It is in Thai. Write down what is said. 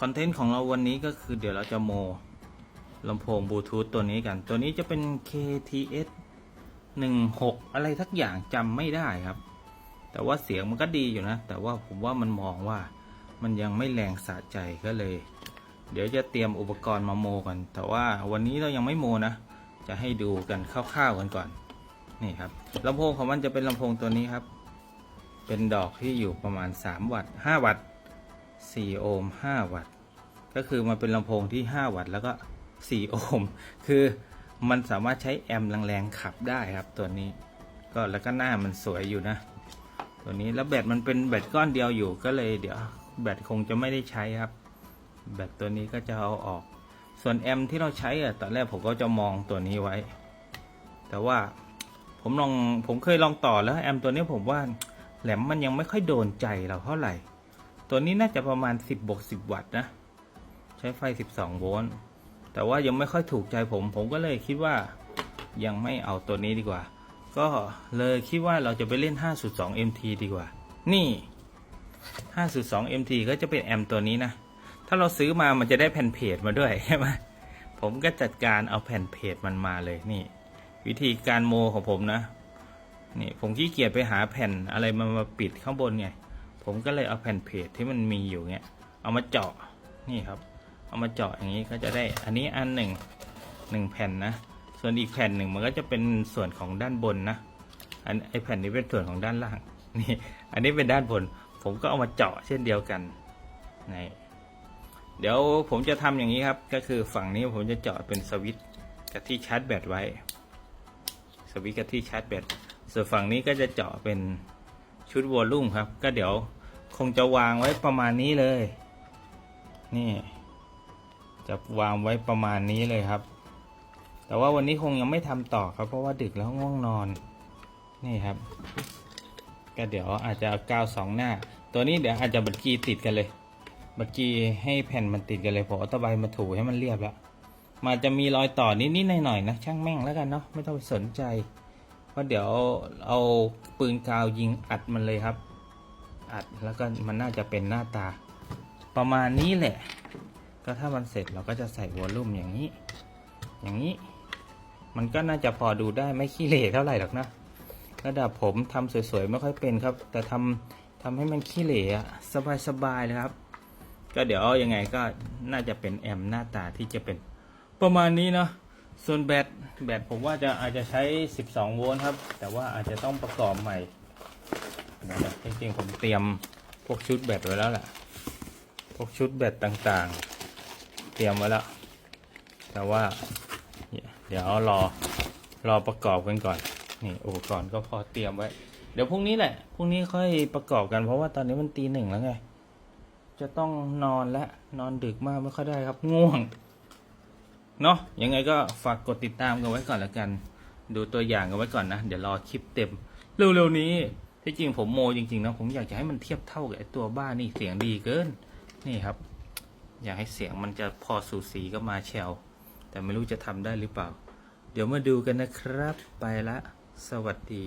คอนเทนต์ของเราวันนี้ก็คือเดี๋ยวเราจะโมลำโพงบลูทูธตัวนี้กัน ตัวนี้จะเป็น KTS 16 อะไรทักอย่างจำไม่ได้ครับ แต่ว่าเสียงมันก็ดีอยู่นะ แต่ว่าผมว่ามันมองว่ามันยังไม่แรงสะใจก็เลย เดี๋ยวจะเตรียมอุปกรณ์มาโมกัน แต่ว่าวันนี้เรายังไม่โมนะ จะให้ดูกันคร่าวๆกันก่อน นี่ครับลำโพงของมันจะเป็นลำโพงตัวนี้ครับ เป็นดอกที่อยู่ประมาณ 3 วัตต์5วัตต์ 4 โอห์ม 5 วัตต์ ก็คือมันเป็นลำโพงที่ 5 วัตต์แล้วก็ 4 โอห์ม คือมันสามารถใช้แอมป์แรงๆขับได้ครับตัวนี้ ก็แล้วก็หน้ามันสวยอยู่นะ ตัวนี้แล้วแบตมันเป็นแบตก้อนเดียวอยู่ก็เลยเดี๋ยวแบตคงจะไม่ได้ใช้ครับ แบตตัวนี้ก็จะเอาออก ส่วนแอมป์ที่เราใช้อะตอนแรกผมก็จะมองตัวนี้ไว้ แต่ว่าผมลองผมเคยลองต่อแล้วแอมตัวนี้ผมว่าแหลมมันยังไม่ค่อยโดนใจเราเท่าไหร่ ตัวนี้น่าจะประมาณ 10บวก10 วัตต์นะ ใช้ไฟ 12 โวลต์ แต่ว่ายังไม่ค่อยถูกใจผม ผมก็เลยคิดว่ายังไม่เอาตัวนี้ดีกว่า ก็เลยคิดว่าเราจะไปเล่น 5.2 MT ดีกว่า นี่ 5.2 MT ก็จะเป็นแอมป์ตัวนี้นะ ถ้าเราซื้อมามันจะได้แผ่นเพจมาด้วยใช่ไหมผมก็จัดการเอาแผ่นเพจมันมาเลยนี่ วิธีการโมของผมนะนี่ผมขี้เกียจไปหาแผ่นอะไรมามาปิดข้างบนไง ผมก็เลยเอาแผ่นเพจที่มันมีอยู่เนี้ย เอามาเจาะนี่ครับ เอามาเจาะอย่างนี้ก็จะได้ อันนี้อันหนึ่งหนึ่งแผ่นนะ ส่วนอีกแผ่นหนึ่งมันก็จะเป็นส่วนของด้านบนนะ อันไอแผ่นนี้เป็นส่วนของด้านล่าง นี่ อันนี้เป็นด้านบน ผมก็เอามาเจาะเช่นเดียวกันนี่เดี๋ยวผมจะทำอย่างนี้ครับ ก็คือฝั่งนี้ผมจะเจาะเป็นสวิตช์กับที่ชาร์จแบตไว้ สวิตช์กับที่ชาร์จแบต ส่วนฝั่งนี้ก็จะเจาะเป็น ชุดวอลลุ่มครับ ก็เดี๋ยวคงจะวางไว้ประมาณนี้เลย นี่ จะวางไว้ประมาณนี้เลยครับ แต่ว่าวันนี้คงยังไม่ทำต่อครับ เพราะว่าดึกแล้วง่วงนอน นี่ครับ ก็เดี๋ยวอาจจะเอากาวสองหน้า ตัวนี้เดี๋ยวอาจจะบัดกีติดกันเลย บัดกีให้แผ่นมันติดกันเลยผมเอาตะไบมาถูให้มันเรียบแล้วมันจะมีรอยต่อนิดๆหน่อยๆนะช่างแม่งแล้วกันเนาะไม่ต้องไปสนใจ เพราะเดี๋ยวเอาปืนกาวยิงอัดมันเลยครับ อัดแล้วก็มันน่าจะเป็นหน้าตา ประมาณนี้แหละ ก็ถ้ามันเสร็จเราก็จะใส่วอลลุ่มอย่างนี้ อย่างนี้ มันก็น่าจะพอดูได้ไม่ขี้เหร่เท่าไหร่หรอกนะระดับผมทำสวยๆไม่ค่อยเป็นครับ แต่ทำทำให้มันขี้เหร่อะสบายๆเลยครับ ก็เดี๋ยวยังไงก็น่าจะเป็นแอมหน้าตาที่จะเป็นประมาณนี้เนาะ ส่วนแบตแบตผมว่าจะอาจจะใช้ 12 โวลต์ครับ แต่ว่าอาจจะต้องประกอบใหม่นะจริงๆผมเตรียมพวกชุดแบตไว้แล้วแหละพวกชุดแบตต่างๆ เตรียมไว้แล้ว แต่ว่าเดี๋ยวรอรอประกอบกันก่อน นี่อุปกรณ์ก็พอเตรียมไว้ เดี๋ยวพรุ่งนี้แหละพรุ่งนี้ค่อยประกอบกันเพราะว่าตอนนี้มันตีหนึ่งแล้วไง จะต้องนอนและนอนดึกมากไม่ค่อยได้ครับง่วง เนาะยังไงก็ฝากกดติดตามกันไว้ก่อนละกัน ดูตัวอย่างกันไว้ก่อนนะ เดี๋ยวรอคลิปเต็ม เร็วๆนี้ที่จริงผมโมจริงๆนะผมอยากจะให้มันเทียบเท่ากับไอตัวบ้านนี่เสียงดีเกิน นี่ครับ อยากให้เสียงมันจะพอสูสีก็มาแชลแต่ไม่รู้จะทำได้หรือเปล่า เดี๋ยวมาดูกันนะครับ ไปละ สวัสดี